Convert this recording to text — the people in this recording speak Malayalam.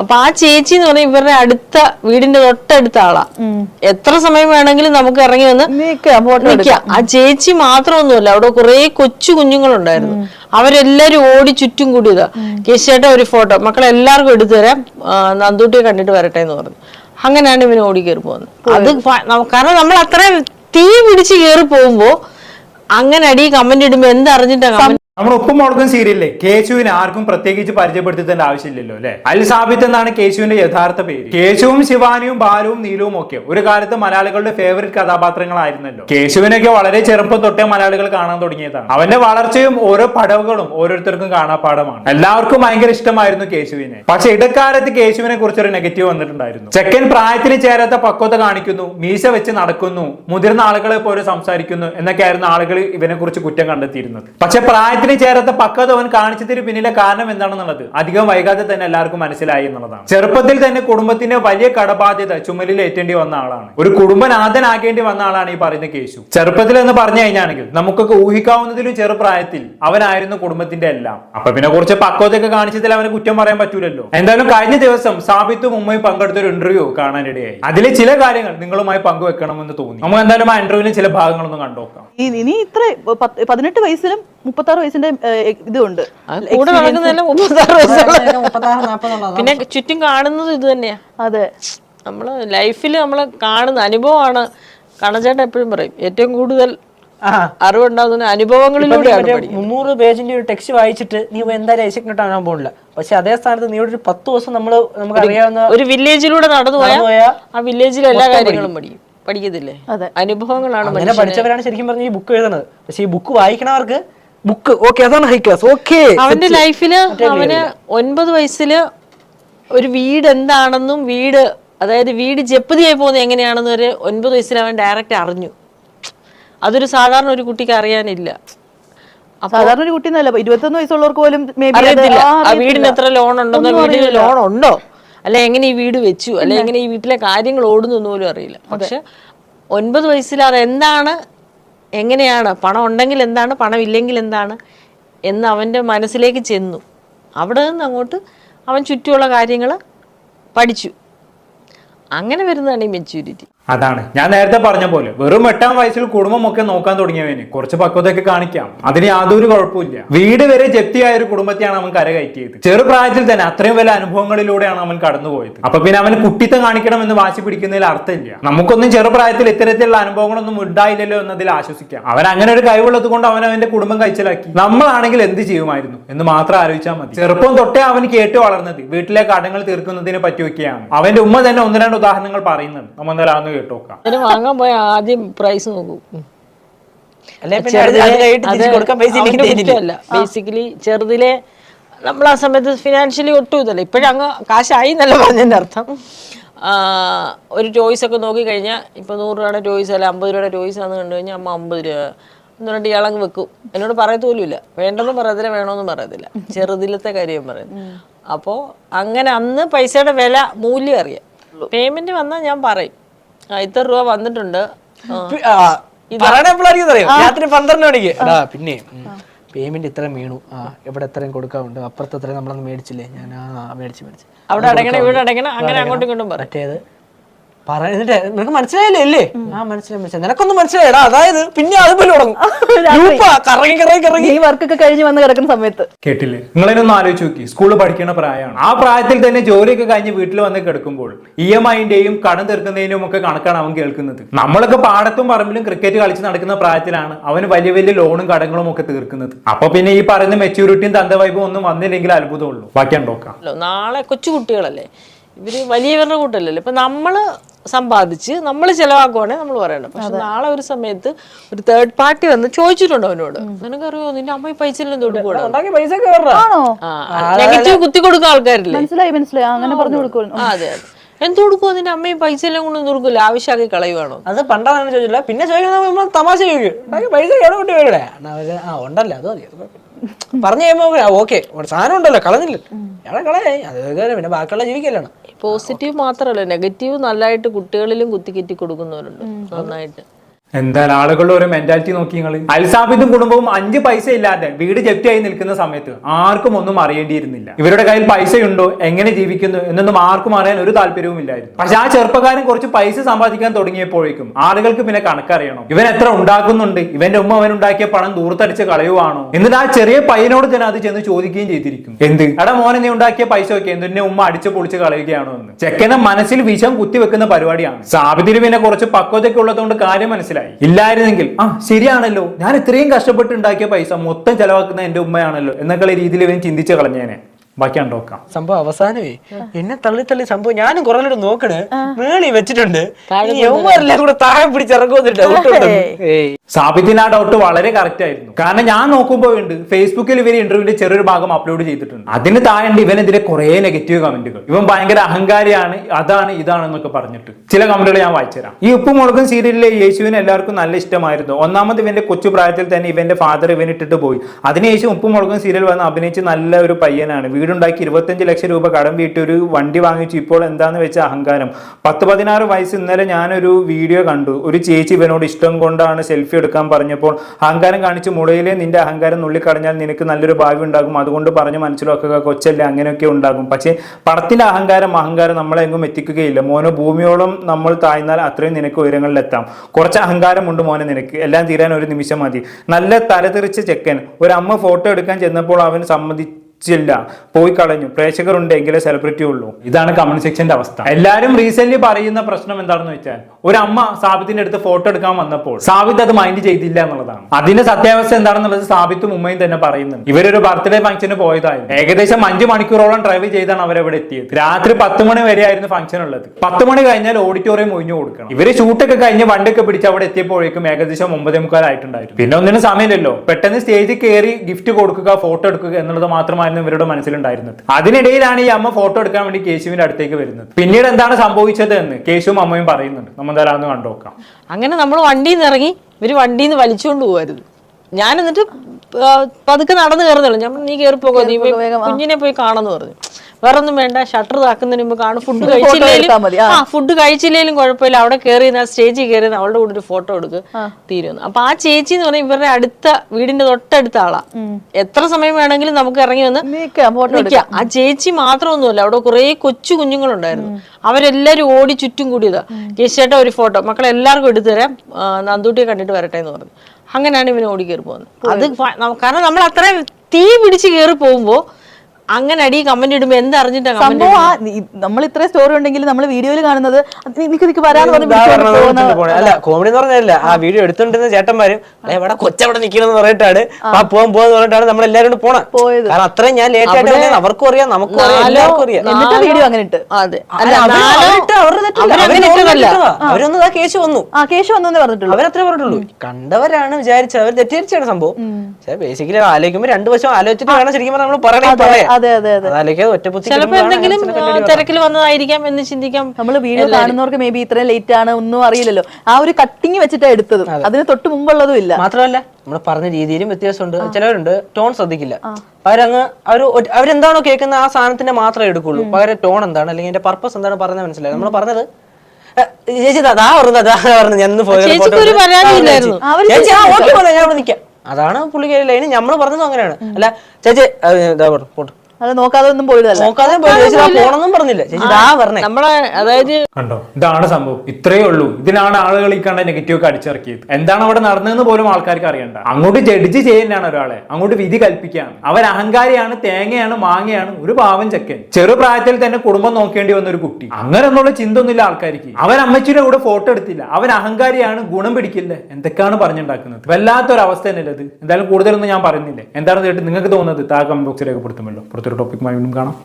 അപ്പൊ ആ ചേച്ചി എന്ന് പറഞ്ഞാൽ ഇവരുടെ അടുത്ത വീടിന്റെ തൊട്ടടുത്ത ആളാ. എത്ര സമയം വേണമെങ്കിലും നമുക്ക് ഇറങ്ങി വന്ന് നിൽക്കാം ആ ചേച്ചി മാത്രമൊന്നുമല്ല അവിടെ കുറെ കൊച്ചു കുഞ്ഞുങ്ങളുണ്ടായിരുന്നു. അവരെല്ലാരും ഓടി ചുറ്റും കൂടിയതാ. കേശേട്ട ഒരു ഫോട്ടോ. മക്കളെ എല്ലാവർക്കും എടുത്തു തരാം. നന്ദൂട്ടിയെ കണ്ടിട്ട് വരട്ടെ എന്ന് പറഞ്ഞു. അങ്ങനെയാണ് ഇവന് ഓടി കയറി പോകുന്നത്. അത് കാരണം നമ്മൾ അത്രയും തീ പിടിച്ച് കയറി പോകുമ്പോ അങ്ങനെ അടി കമന്റ് ഇടുമ്പോ എന്തറിഞ്ഞിട്ടാ കമന്റ് നമ്മൾ ഉപ്പും മുളകും സീരിയലിലെ കേശുവിനെ ആർക്കും പ്രത്യേകിച്ച് പരിചയപ്പെടുത്തേണ്ട ആവശ്യമില്ലല്ലോ അല്ലെ? അൽ സാബിത്ത് എന്നാണ് കേശുവിന്റെ യഥാർത്ഥ പേര്. കേശുവും ശിവാനിയും ബാലുവും നീലുവും ഒക്കെ ഒരു കാലത്ത് മലയാളികളുടെ ഫേവറേറ്റ് കഥാപാത്രങ്ങളായിരുന്നല്ലോ. കേശുവിനൊക്കെ വളരെ ചെറുപ്പം തൊട്ടേ മലയാളികൾ കാണാൻ തുടങ്ങിയതാണ്. അവന്റെ വളർച്ചയും ഓരോ പടവുകളും ഓരോരുത്തർക്കും കാണാപ്പാടമാണ് എല്ലാവർക്കും ഭയങ്കര ഇഷ്ടമായിരുന്നു കേശുവിനെ. പക്ഷെ ഇടക്കാലത്ത് കേശുവിനെ കുറിച്ചൊരു നെഗറ്റീവ് വന്നിട്ടുണ്ടായിരുന്നു. ചെക്കൻ പ്രായത്തിന് ചേരാത്ത പക്വത കാണിക്കുന്നു മീശ വെച്ച് നടക്കുന്നു മുതിർന്ന ആളുകളെ പോലെ സംസാരിക്കുന്നു എന്നൊക്കെയായിരുന്നു ആളുകൾ ഇവനെ കുറിച്ച് കുറ്റം കണ്ടെത്തിയിരുന്നത്. പക്ഷെ പ്രായത്തിന് ചേരാത്ത പക്വത അവൻ കാണിച്ചതിന് പിന്നിലെ കാരണം എന്താണെന്നുള്ളത് അധികം വൈകാതെ തന്നെ എല്ലാവർക്കും മനസ്സിലായി എന്നുള്ളതാണ്. ചെറുപ്പത്തിൽ തന്നെ കുടുംബത്തിന്റെ വലിയ കടബാധ്യത ചുമലിൽ ഏറ്റേണ്ടി വന്ന ആളാണ്. ഒരു കുടുംബനാഥനാകേണ്ടി വന്ന ആളാണ് ഈ പറയുന്ന കേശു. ചെറുപ്പത്തിൽ എന്ന് പറഞ്ഞു കഴിഞ്ഞാണെങ്കിൽ നമുക്കൊക്കെ ഊഹിക്കാവുന്നതിലും ചെറുപ്രായത്തിൽ അവനായിരുന്നു കുടുംബത്തിന്റെ എല്ലാം. അപ്പൊ പിന്നെ കുറച്ച് പക്വതയൊക്കെ കാണിച്ചതിൽ അവന് കുറ്റം പറയാൻ പറ്റൂലല്ലോ. എന്തായാലും കഴിഞ്ഞ ദിവസം സാബിത്തും ഉമ്മയും പങ്കെടുത്ത ഒരു ഇന്റർവ്യൂ കാണാനിടയായി. അതിലെ ചില കാര്യങ്ങൾ നിങ്ങളുമായി പങ്കുവെക്കണമെന്ന് തോന്നി. നമുക്ക് എന്തായാലും ആ ഇന്റർവ്യൂവിലെ ചില ഭാഗങ്ങളൊന്നും കണ്ടുനോക്കാം ഈ- ഇനി ഇത്ര പതിനെട്ട് വയസ്സിലും മുപ്പത്തി ആറ് വയസ്സിന്റെ ഇതുണ്ട്. കൂടെ നടക്കുന്നതല്ല മുപ്പത്താറ് വയസ്സുള്ള മുപ്പത്താറ് നാൽപ്പതുള്ളതാണ് പിന്നെ ചുറ്റും കാണുന്നത് ഇത് തന്നെയാ. അതെ. നമ്മൾ ലൈഫിൽ നമ്മൾ കാണുന്ന അനുഭവമാണ്. കണച്ചേട്ടൻ എപ്പോഴും പറയും ഏറ്റവും കൂടുതൽ അറിവുണ്ടാകുന്ന അനുഭവങ്ങളിലൂടെയാണ് മുന്നൂറ് പേജിന്റെ ഒരു ടെക്സ്റ്റ് വായിച്ചിട്ട് നീ എന്തായാലും ഐസക് കാണാൻ പോണില്ല. പക്ഷെ അതേ സ്ഥാനത്ത് നീ ഒരു പത്ത് ദിവസം നമ്മൾ നമുക്ക് അറിയാവുന്ന ഒരു വില്ലേജിലൂടെ നടന്നു പോയാൽ പോയാ ആ വില്ലേജിലെ എല്ലാ കാര്യങ്ങളും പഠിക്കും. പഠിക്കത്തില്ലേ? അതെ. അനുഭവങ്ങളാണ് പഠിച്ചവരാണ് ശരിക്കും പറഞ്ഞ ഈ ബുക്ക് എഴുതുന്നത്. പക്ഷെ ഈ ബുക്ക് വായിക്കണവർക്ക് ബുക്ക്. ഓക്കെ അതാണ് ഹൈ ക്ലാസ്. ഓക്കെ. അവന്റെ ലൈഫിൽ അവന് ഒൻപത് വയസ്സിൽ ഒരു വീട് എന്താണെന്നും വീട് അതായത് വീട് ജപ്പതിയായി പോകുന്നത് എങ്ങനെയാണെന്ന് ഒരു ഒൻപത് വയസ്സിൽ അവൻ ഡയറക്റ്റ് അറിഞ്ഞു. അതൊരു സാധാരണ ഒരു കുട്ടിക്ക് അറിയാനില്ല. സാധാരണ ഒരു കുട്ടി എന്നല്ല ഇരുപത്തൊന്ന് വയസ്സുള്ളവർക്ക് പോലും അറിയത്തില്ല. ആ വീടിന് എത്ര ലോൺ ഉണ്ടെന്നോ വീടിന് ലോൺ ഉണ്ടോ? അല്ലെ എങ്ങനെ ഈ വീട് വെച്ചു? അല്ലെ എങ്ങനെ ഈ വീട്ടിലെ കാര്യങ്ങൾ ഓടുന്നു പോലും അറിയില്ല. പക്ഷെ ഒൻപത് വയസ്സിൽ അത് എന്താണ് എങ്ങനെയാണ്? പണം ഉണ്ടെങ്കിൽ എന്താണ്? പണം ഇല്ലെങ്കിൽ എന്താണ്? എന്ന് അവന്റെ മനസ്സിലേക്ക് ചെന്നു. അവിടെ നിന്ന് അങ്ങോട്ട് അവൻ ചുറ്റുമുള്ള കാര്യങ്ങൾ പഠിച്ചു. അങ്ങനെ വരുന്നതാണ് ഈ മെച്യൂരിറ്റി അതാണ്. ഞാൻ നേരത്തെ പറഞ്ഞ പോലെ വെറും എട്ടാം വയസ്സിൽ കുടുംബമൊക്കെ നോക്കാൻ തുടങ്ങിയവന് കുറച്ച് പക്വതയൊക്കെ കാണിക്കാം. അതിന് യാതൊരു കുഴപ്പമില്ല വീട് വരെ ജപ്തിയായ ഒരു കുടുംബത്തെയാണ് അവൻ കരകയറ്റിയത്. ചെറുപ്രായത്തിൽ തന്നെ അത്രയും വലിയ അനുഭവങ്ങളിലൂടെയാണ് അവൻ കടന്നുപോയത്. അപ്പൊ പിന്നെ അവന് കുട്ടിത്തം കാണിക്കണം എന്ന് വാശി പിടിക്കുന്നതിൽ അർത്ഥമില്ല. നമുക്കൊന്നും ചെറുപ്രായത്തിൽ ഇത്തരത്തിലുള്ള അനുഭവങ്ങളൊന്നും ഉണ്ടായില്ലല്ലോ എന്നതിൽ ആശ്വസിക്കാം. അവൻ അങ്ങനെ ഒരു കഴിവുള്ളത് കൊണ്ട് അവൻ അവന്റെ കുടുംബം കഴിച്ചിലാക്കി നമ്മളാണെങ്കിൽ എന്ത് ചെയ്യുമായിരുന്നു എന്ന് മാത്രം ആലോചിച്ചാൽ മതി. ചെറുപ്പം തൊട്ടേ അവൻ കേട്ട് വളർന്നത് വീട്ടിലെ കടങ്ങൾ തീർക്കുന്നതിനെ പറ്റിയൊക്കെയാണ്. അവന്റെ ഉമ്മ തന്നെ ഒന്ന് രണ്ട് ഉദാഹരണങ്ങൾ പറയുന്നുണ്ട്. നമ്മൾ അതിന് വാങ്ങാൻ പോയ ആദ്യം പ്രൈസ് നോക്കും. ബേസിക്കലി ചെറുതിലെ നമ്മൾ ആ. സമയത്ത് ഫിനാൻഷ്യലി ഒട്ടും ഇതല്ല. ഇപ്പോഴും അങ്ങ് കാശായി എന്നല്ല പറഞ്ഞതിന്റെ അർത്ഥം. ഒരു ചോയ്സ് ഒക്കെ നോക്കി കഴിഞ്ഞാൽ ഇപ്പൊ നൂറ് രൂപയുടെ ചോയ്സ് അല്ല അമ്പത് രൂപയുടെ ചോയ്സ് ആണെന്ന് കണ്ടു കഴിഞ്ഞാൽ അമ്മ അമ്പത് രൂപ. എന്ന് പറഞ്ഞിട്ട് ഇയാളങ്ങ് വെക്കും. എന്നോട് പറയത്തോലുമില്ല വേണ്ടെന്ന് പറയത്തില്ല വേണമെന്നും പറയത്തില്ല. ചെറുതിലത്തെ കാര്യം പറയുന്നത്. അപ്പോൾ അങ്ങനെ അന്ന് പൈസയുടെ വില മൂല്യം അറിയാം. പേയ്മെന്റ് വന്നാൽ ഞാൻ പറയും. ഇത്ര രൂപ വന്നിട്ടുണ്ട്. ആ, പി- ആ, പറയണ രാത്രി പന്ത്രണ്ട് മണിക്ക്. പിന്നെ പേയ്മെന്റ് ഇത്രയും വീണു. ആ ഇവിടെ എത്രയും കൊടുക്കാറുണ്ട് അപ്പുറത്ത് എത്രയും നമ്മളൊന്ന് മേടിച്ചില്ലേ? ഞാൻ ആ മേടിച്ച് മേടിച്ച്. അവിടെ അടയ്ക്കണം ഇവിടെ അടയ്ക്കണം അങ്ങനെ അങ്ങോട്ടും ഇങ്ങോട്ടും മറ്റേത്? പറയുന്നിട്ട് നിനക്ക് മനസ്സിലായില്ലേ? അല്ലേ ആ മനസ്സിലായി മനസ്സിലായി. നിനക്കൊന്നും മനസ്സിലായടാ അതായത് പിന്നെ അതുപോലെ തുടങ്ങും. കറങ്ങി കറങ്ങി കറങ്ങി. ഈ വർക്കൊക്കെ കഴിഞ്ഞ് വന്ന് കിടക്കുന്ന സമയത്ത്. കേട്ടില്ലേ? നിങ്ങൾ നിങ്ങളതിനൊന്ന് ആലോചിച്ച് നോക്കി. സ്കൂളിൽ പഠിക്കുന്ന പ്രായമാണ്. ആ പ്രായത്തിൽ തന്നെ ജോലിയൊക്കെ കഴിഞ്ഞ് വീട്ടിൽ വന്ന് കിടക്കുമ്പോൾ ഇ എം ഐന്റെയും കടം തീർക്കുന്നതിനും ഒക്കെ കണക്കാണ് അവൻ കേൾക്കുന്നത്. നമ്മളൊക്കെ പാടത്തും പറമ്പിലും ക്രിക്കറ്റ് കളിച്ച് നടക്കുന്ന പ്രായത്തിലാണ് അവന് വലിയ വലിയ ലോണും കടങ്ങളും ഒക്കെ തീർക്കുന്നത്. അപ്പൊ പിന്നെ ഈ പറയുന്ന മെച്യൂരിറ്റിയും തന്തവൈബും ഒന്നും വന്നില്ലെങ്കിൽ അത്ഭുതമുള്ളൂ. ബാക്കി ഉണ്ടോക്കാം നാളെ കൊച്ചു കുട്ടികളല്ലേ ഇവർ വലിയവരുടെ കൂട്ടല്ലല്ലോ. ഇപ്പൊ നമ്മൾ സമ്പാദിച്ച് നമ്മൾ ചെലവാക്കുവാണെങ്കിൽ നമ്മൾ പറയണം. പക്ഷെ നാളെ ഒരു സമയത്ത് ഒരു തേർഡ് പാർട്ടി വന്ന് ചോദിച്ചിട്ടുണ്ടോ അവനോട്. നിനക്കറിയോ നിന്റെ അമ്മ പൈസ എല്ലാം നെഗറ്റീവ് കുത്തി കൊടുക്കുന്ന ആൾക്കാരില്ലേ? മനസ്സിലായി മനസ്സിലായി. അങ്ങനെ പറഞ്ഞു കൊടുക്കുമല്ലോ അതെ അതെ. എന്ത് കൊടുക്കുമോ നിന്റെ അമ്മയും പൈസ എല്ലാം കൊണ്ട് നുറുക്കില്ല ആവശ്യമാക്കി കളയുവാണോ? അത് പണ്ടാണ് ചോദിച്ചില്ല പിന്നെ ചോദിക്കുന്നത് നമ്മൾ തമാശ ചോദിക്കും. പൈസ കൊണ്ട് വരടെ ആ ഉണ്ടല്ലോ അത് മതി. പറഞ്ഞു കഴിയുമ്പോൾ ഓക്കെ സാധനം ഉണ്ടല്ലോ കളഞ്ഞില്ല? ഇയാളെ കളയായി അത് പിന്നെ ബാക്കിയുള്ള ജീവിക്കലാണ്. പോസിറ്റീവ് മാത്രമല്ല നെഗറ്റീവ് നല്ലതായിട്ട് കുട്ടികളിലും കുത്തിക്കെറ്റി കൊടുക്കുന്നവരുണ്ട് നന്നായിട്ട്. എന്തായാലും ആളുകളുടെ ഒരു മെന്റാലിറ്റി നോക്കി നിങ്ങൾ അൽസാബിദും കുടുംബവും അഞ്ച് പൈസ ഇല്ലാതെ വീട് ജപ്തിയായി നിൽക്കുന്ന സമയത്ത് ആർക്കും ഒന്നും അറിയേണ്ടിയിരുന്നില്ല. ഇവരുടെ കയ്യിൽ പൈസയുണ്ടോ? എങ്ങനെ ജീവിക്കുന്നു? എന്നൊന്നും ആർക്കും അറിയാൻ ഒരു താല്പര്യവും ഇല്ലായിരുന്നു. പക്ഷെ ആ ചെറുപ്പക്കാരൻ കുറച്ച് പൈസ സമ്പാദിക്കാൻ തുടങ്ങിയപ്പോഴേക്കും ആളുകൾക്ക് പിന്നെ കണക്കറിയണം. ഇവൻ എത്ര ഉണ്ടാക്കുന്നുണ്ട്? ഇവന്റെ ഉമ്മ അവൻ ഉണ്ടാക്കിയ പണം ദൂർത്തടിച്ച് കളയുവാണോ? എന്നിട്ട് ആ ചെറിയ പയ്യനോട് തന്നെ അത് ചെന്ന് ചോദിക്കുകയും ചെയ്തിരിക്കും. എന്ത്? എടാ മോനെ നീ ഉണ്ടാക്കിയ പൈസ ഒക്കെ എന്തിന്റെ ഉമ്മ അടിച്ചു പൊളിച്ച് കളയുകയാണോ എന്ന്. ചെക്കനെ മനസ്സിൽ വിഷം കുത്തിവെക്കുന്ന പരിപാടിയാണ്. സാബിതിന് പിന്നെ കുറച്ച് പക്വതയൊക്കെ കാര്യം മനസ്സിലായി. ഇല്ലായിരുന്നെങ്കിൽ ആ ശരിയാണല്ലോ. ഞാൻ ഇത്രയും കഷ്ടപ്പെട്ട് ഉണ്ടാക്കിയ പൈസ മൊത്തം ചെലവാക്കുന്ന എന്റെ ഉമ്മയാണല്ലോ എന്നൊക്കെ രീതിയിൽ ഇവൻ ചിന്തിച്ച് കളഞ്ഞേനെ. ബാക്കി നോക്കാം. സംഭവം അവസാനമേ. എന്നെ തള്ളി തള്ളി സംഭവം ഞാനും കുറെ നേരം നോക്കണേ മേളി വെച്ചിട്ടുണ്ട്. കൂടെ താഴെ ഏയ്. സാബിത്തിന് ആ ഡൗട്ട് വളരെ കറക്റ്റ് ആയിരുന്നു. കാരണം ഞാൻ നോക്കുമ്പോൾ ഉണ്ട് ഫേസ്ബുക്കിൽ ഇവർ ഇന്റർവ്യൂവിന്റെ ചെറിയൊരു ഭാഗം അപ്ലോഡ് ചെയ്തിട്ടുണ്ട്. അതിന് താഴെ ഇവനെതിരെ കുറെ നെഗറ്റീവ് കമന്റുകൾ ഇവൻ ഭയങ്കര അഹങ്കാരിയാണ് അതാണ് ഇതാണെന്നൊക്കെ പറഞ്ഞിട്ട്. ചില കമന്റുകൾ ഞാൻ വായിച്ചുതരാം ഈ ഉപ്പും മുളകും സീരിയലിലെ യേശുവിന് എല്ലാവർക്കും നല്ല ഇഷ്ടമായിരുന്നു. ഒന്നാമത് ഇവന്റെ കൊച്ചു പ്രായത്തിൽ തന്നെ ഇവന്റെ ഫാദർ ഇവൻ ഇട്ടിട്ട് പോയി അതിനുശേഷം ഉപ്പും മുളകും സീരിയൽ വന്ന് അഭിനയിച്ച് നല്ല ഒരു പയ്യനാണ്. വീടുണ്ടാക്കി ഇരുപത്തഞ്ച് ലക്ഷം രൂപ കടം വീട്ടി ഒരു വണ്ടി വാങ്ങിച്ചു. ഇപ്പോൾ എന്താന്ന് വെച്ച അഹങ്കാരം. പത്ത് പതിനാറ് വയസ്സ് ഇന്നലെ ഞാനൊരു വീഡിയോ കണ്ടു. ഒരു ചേച്ചി ഇവനോട് ഇഷ്ടം കൊണ്ടാണ് സെൽഫി എടുക്കാൻ പറഞ്ഞപ്പോൾ അഹങ്കാരം കാണിച്ച് മുളയിലെ നിന്റെ അഹങ്കാരം നുള്ളിക്കടഞ്ഞാൽ നിനക്ക് നല്ലൊരു ഭാവി ഉണ്ടാകും. അതുകൊണ്ട് പറഞ്ഞ് മനസ്സിലാക്കുക കൊച്ചല്ലേ അങ്ങനെയൊക്കെ ഉണ്ടാകും. പക്ഷേ പണത്തിന്റെ അഹങ്കാരം അഹങ്കാരം നമ്മളെങ്ങും എത്തിക്കുകയില്ല. മോനോ ഭൂമിയോളം നമ്മൾ താഴ്ന്നാൽ അത്രയും നിനക്ക് ഉയരങ്ങളിലെത്താം. കുറച്ച് അഹങ്കാരമുണ്ട് മോനെ നിനക്ക്. എല്ലാം തീരാൻ ഒരു നിമിഷം മതി. നല്ല തലതെറിച്ച ചെക്കൻ. ഒരു അമ്മ ഫോട്ടോ എടുക്കാൻ ചെന്നപ്പോൾ അവൻ സമ്മതി ില്ല പോയി കളഞ്ഞു. പ്രേക്ഷകർ ഉണ്ടെങ്കിലേ സെലിബ്രിറ്റി ഉള്ളൂ. ഇതാണ് കമന്റ് സെക്ഷന്റെ അവസ്ഥ. എല്ലാരും റീസെന്റ് പറയുന്ന പ്രശ്നം എന്താണെന്ന് വെച്ചാൽ ഒരു അമ്മ സാബിത്തിന്റെ അടുത്ത് ഫോട്ടോ എടുക്കാൻ വന്നപ്പോൾ സാബിത്ത് അത് മൈൻഡ് ചെയ്തില്ല എന്നുള്ളതാണ്. അതിന്റെ സത്യാവസ്ഥ എന്താണെന്നുള്ളത് സാബിത്തും ഉമ്മയും തന്നെ പറയുന്നുണ്ട്. ഇവരൊരു ബർത്ത്ഡേ ഫംഗ്ഷന് പോയതായിരുന്നു. ഏകദേശം അഞ്ചു മണിക്കൂറോളം ഡ്രൈവ് ചെയ്താണ് അവരവിടെ എത്തിയത്. രാത്രി പത്ത് മണി വരെ ആയിരുന്നു ഫംഗ്ഷൻ ഉള്ളത്. പത്ത് മണി കഴിഞ്ഞാൽ ഓഡിറ്റോറിയം ഒഴിഞ്ഞു കൊടുക്കണം. ഇവർ ഷൂട്ടൊക്കെ കഴിഞ്ഞ് വണ്ടിയൊക്കെ പിടിച്ച് അവിടെ എത്തിയപ്പോഴേക്കും ഏകദേശം ഒമ്പതേ മുക്കാലായിട്ടുണ്ടായിരുന്നു പിന്നെ ഒന്നിനും സമയമില്ലല്ലോ. പെട്ടെന്ന് സ്റ്റേജിൽ കയറി ഗിഫ്റ്റ് കൊടുക്കുക ഫോട്ടോ എടുക്കുക എന്നുള്ളത് മാത്രമായിരുന്നു ഇവരുടെ മനസ്സിലുണ്ടായിരുന്നത്. അതിനിടയിലാണ് ഈ അമ്മ ഫോട്ടോ എടുക്കാൻ വേണ്ടി കേശുവിന്റെ അടുത്തേക്ക് വരുന്നത്. പിന്നീട് എന്താണ് സംഭവിച്ചത് എന്ന് കേശുവും അമ്മയും പറയുന്നുണ്ട്. നമ്മൾ എന്തായാലും കണ്ടു നോക്കാം. അങ്ങനെ നമ്മൾ വണ്ടിയിൽ നിന്ന് ഇറങ്ങി ഇവർ വണ്ടിയിൽ നിന്ന് വലിച്ചുകൊണ്ട് പോകരുത് ഞാൻ എന്നിട്ട് പതുക്കെ നടന്നു കയറുന്നുള്ളൂ ഞാൻ നീ കയറി പോകോ നീ പോയി കുഞ്ഞിനെ പോയി കാണുന്നു പറഞ്ഞു. വേറെ ഒന്നും വേണ്ട ഷട്ടർ താക്കുന്നതിന് മുമ്പ് കാണും. ഫുഡ് കഴിച്ചില്ലെങ്കിലും ആ. ഫുഡ് കഴിച്ചില്ലേലും കുഴപ്പമില്ല. അവിടെ കയറി സ്റ്റേജിൽ കയറി അവളുടെ കൂടെ ഒരു ഫോട്ടോ എടുക്കുക തീരുന്നു. അപ്പൊ ആ ചേച്ചി എന്ന് പറഞ്ഞാൽ ഇവരുടെ അടുത്ത വീടിന്റെ തൊട്ടടുത്ത ആളാ. എത്ര സമയം വേണമെങ്കിലും നമുക്ക് ഇറങ്ങി വന്ന്. ആ ചേച്ചി മാത്രമൊന്നുമല്ല അവിടെ കുറെ കൊച്ചു കുഞ്ഞുങ്ങളുണ്ടായിരുന്നു. അവരെല്ലാരും ഓടി ചുറ്റും കൂടിയതാ. കേശേട്ട ഒരു ഫോട്ടോ മക്കളെ എല്ലാവർക്കും എടുത്തു തരാം. നന്ദൂട്ടിയെ കണ്ടിട്ട് വരട്ടെ എന്ന് പറഞ്ഞു. അങ്ങനെയാണ് ഇവന് ഓടി കയറി പോകുന്നത്. അത് കാരണം നമ്മൾ അത്രയും തീ പിടിച്ച് കയറി പോകുമ്പോ അങ്ങനെ അടി കമന്റ് ഇടുമ്പോ എന്തറിഞ്ഞിട്ടാണ് കമന്റ് സംഭവം ആ നമ്മൾ ഇത്രയും സ്റ്റോറി ഉണ്ടെങ്കിൽ നമ്മൾ വീഡിയോയിൽ കാണുന്നത് അത് നിക്ക് നിക്ക് വരാന്ന് പറഞ്ഞ് ഇതാ വിളിച്ചോണ്ട് പറഞ്ഞത് പോകുന്ന- പോണെ. അല്ല കോമഡി എന്ന് പറഞ്ഞല്ല ആ വീഡിയോ എടുത്തോണ്ടിരുന്ന ചേട്ടന്മാരും എവിടെ ഇവിടെ കൊച്ചവിടെ നിക്കണെന്ന് പറഞ്ഞിട്ടാണ് ആ. പോവാൻ പോവാന്ന് പറഞ്ഞിട്ടാണ് നമ്മൾ എല്ലാരും കൂടെ പോണത് പോയത്. കാരണം അത്രയും ഞാൻ ലേറ്റ് ആയിട്ട് അവർക്കും അറിയാം നമുക്കും അറിയാം നാലോ- എല്ലാവർക്കും അറിയാം. എന്നിട്ട് വീഡിയോ അങ്ങനെ ഇട്ട്? അതെ. അല്ല, അല്ല അവർ നാലോ- അവരിട്ട് അവരുടെ തെറ്റല്ല. അവരങ്ങനെ അവർ ഇട്ടതല്ല. ഇട്ടതാ. അവരൊന്നും ആ കേസ് വന്നു. ആ കേശു വന്നേ പറഞ്ഞിട്ടുള്ളൂ. അവരത്രേ പറഞ്ഞിട്ടുള്ളൂ. കണ്ടവരാണ് വിചാരിച്ചത്. അവർ തെറ്റിദ്ധരിച്ചാണ് സംഭവം. ബേസിക്കലി ആലോചിക്കുമ്പോൾ രണ്ടു വശം ആലോചിച്ചിട്ട് വേണം ശരിക്കും നമ്മൾ പറയണേ പറയാം. അതെ അതെ അതെ അതാലോചിക്കാതെ ഒറ്റ പുത്തി ചിലപ്പോ എന്തെങ്കിലും തിരക്കിൽ വന്നതായിരിക്കാം എന്ന് ചിന്തിക്കാം നമ്മൾ വീഡിയോ കാണുന്നവർക്ക് മേ ബി ഇത്രയും ലേറ്റ് ആണ് ഒന്നും അറിയില്ലല്ലോ ആ ഒരു കട്ടിങ് വെച്ചിട്ടാണ് എടുത്തത് അതിന് തൊട്ട് മുമ്പുള്ളതും ഇല്ല മാത്രമല്ല നമ്മൾ പറഞ്ഞ രീതിയിലും വ്യത്യാസമുണ്ട് ചിലവരുണ്ട് ടോൺ ശ്രദ്ധിക്കില്ല അവരങ്ങ് അവർ അവരെന്താണോ കേൾക്കുന്ന ആ സാധനത്തിന്റെ മാത്രമേ എടുക്കുള്ളൂ പകരം ടോൺ എന്താണ് അല്ലെങ്കിൽ എന്റെ പർപ്പസ് എന്താണ് പറഞ്ഞത് മനസ്സിലായി നമ്മൾ പറഞ്ഞത് "ഏ, ചേച്ചി അതാ പറഞ്ഞു ദാ പറഞ്ഞു ഞാൻ നിൽക്കാം അതാണ് പുള്ളിക്കാരി ലൈന് നമ്മൾ പറഞ്ഞതും അങ്ങനെയാണ് അല്ല ചേച്ചി ഇതാ പറഞ്ഞു പോട്ടെ അത് നോക്കാതെ ഒന്നും പോയതല്ല നോക്കാതെ പോണെന്നും പറഞ്ഞില്ല. ചേച്ചി ദാ പറഞ്ഞേ. നമ്മളെ അതായത് കണ്ടോ? ഇതാണ് സംഭവം. ഇത്രയേ ഉള്ളൂ. ഇതിനാണ് ആളുകൾ ഈ കണ്ട നെഗറ്റീവ് ഒക്കെ അടിച്ചിറക്കിയത്. എന്താണ് അവിടെ നടന്നതെന്ന് പോലും ആൾക്കാർക്ക് അറിയണ്ട. അങ്ങോട്ട് ജഡ്ജ് ചെയ്യുന്നതാണ് ഒരാളെ. അങ്ങോട്ട് വിധി കൽപ്പിക്കുകയാണ്. അവൻ അഹങ്കാരിയാണ് തേങ്ങയാണ് മാങ്ങയാണ് ഒരു പാവം ചെക്കൻ. ചെറുപ്രായത്തിൽ തന്നെ കുടുംബം നോക്കേണ്ടി വന്ന ഒരു കുട്ടി. അങ്ങനെ ഒന്നുള്ള ചിന്ത ഒന്നുമില്ല ആൾക്കാർക്ക്. അവൻ അമ്മച്ചിയുടെ കൂടെ ഫോട്ടോ എടുത്തില്ല. അവൻ അഹങ്കാരിയാണ് ഗുണം പിടിക്കില്ല. എന്തൊക്കെയാണ് പറഞ്ഞുണ്ടാക്കുന്നത്? വല്ലാത്തൊരു അവസ്ഥ തന്നെയല്ലേ ഇത്. എന്തായാലും കൂടുതലൊന്നും ഞാൻ പറയുന്നില്ല. എന്താണ് കേട്ട് നിങ്ങൾക്ക് തോന്നുന്നത്? താ കമന്റ് ബോക്സിൽ രേഖപ്പെടുത്തുമല്ലോ പുറത്തൊരു ടോപ്പിക്കുമായി വീണ്ടും കാണാം.